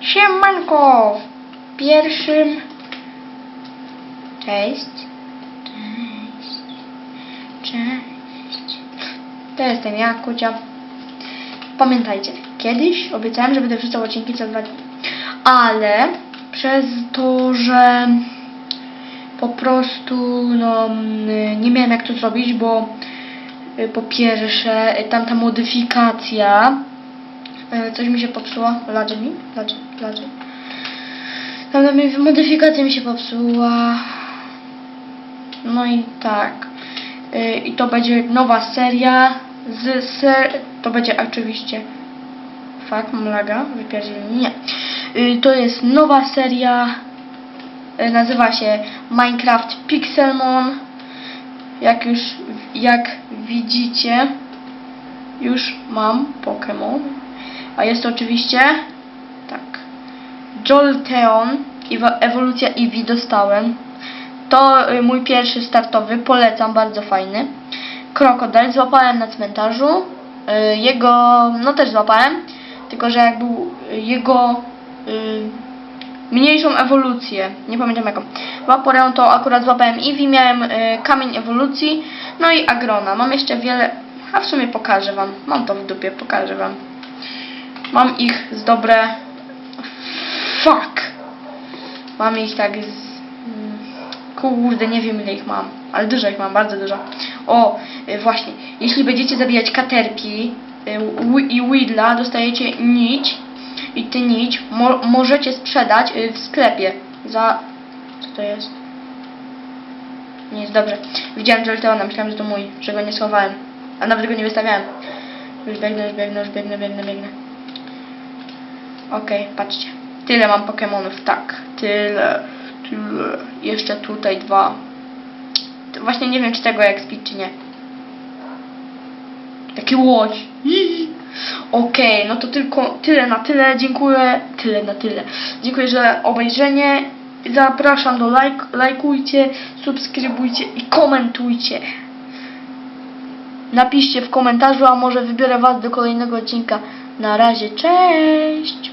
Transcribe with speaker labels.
Speaker 1: Siemanko! W pierwszym... Cześć. Cześć. Cześć. To jestem ja, Kucia. Pamiętajcie, kiedyś obiecałem, że będę wrzucał odcinki co dwa dni. Ale przez to, że po prostu no, nie miałem jak to zrobić, bo y, po pierwsze y, tamta modyfikacja coś mi się popsuła. Ladzie mi? Ladzie, ladzie. Tamta mi- modyfikacja mi się popsuła. No i tak. Y, I to będzie nowa seria z ser... To będzie oczywiście... Fuck, mam laga, nie. Y, To jest nowa seria nazywa się Minecraft Pixelmon. Jak już jak widzicie, już mam Pokémon. A jest to oczywiście tak. Jolteon, ewolucja Eevee dostałem. To y, mój pierwszy startowy, polecam, bardzo fajny. Krokodyl złapałem na cmentarzu. Y, Jego, no też złapałem, tylko że jak był y, jego mniejszą ewolucję, nie pamiętam jaką. Vaporę to akurat złapałem Eevee, miałem y, kamień ewolucji, no i Agrona. Mam jeszcze wiele, a w sumie pokażę wam. Mam to w dupie, pokażę wam. Mam ich z dobre... Fuck! Mam ich tak z... Kurde, nie wiem ile ich mam, ale dużo ich mam, bardzo dużo. O, y, właśnie, jeśli będziecie zabijać katerki y, i Widla, dostajecie nić i ty nić mo możecie sprzedać y, w sklepie za... Co to jest? Nie jest dobrze. Widziałem Jolteona, myślałem, że to mój, że go nie schowałem. A nawet go nie wystawiałem. Już biegnę, już biegnę, już biegnę, biegnę, biegnę. Okej, patrzcie. Tyle mam Pokemonów, tak. Tyle, tyle. Jeszcze tutaj dwa. Właśnie nie wiem, czy tego speed, czy nie. Taki łoś. Okej, no to tylko tyle na tyle. Dziękuję. Tyle na tyle. Dziękuję za obejrzenie. Zapraszam do lajk, lajkujcie, subskrybujcie i komentujcie. Napiszcie w komentarzu, a może wybiorę Was do kolejnego odcinka. Na razie, cześć!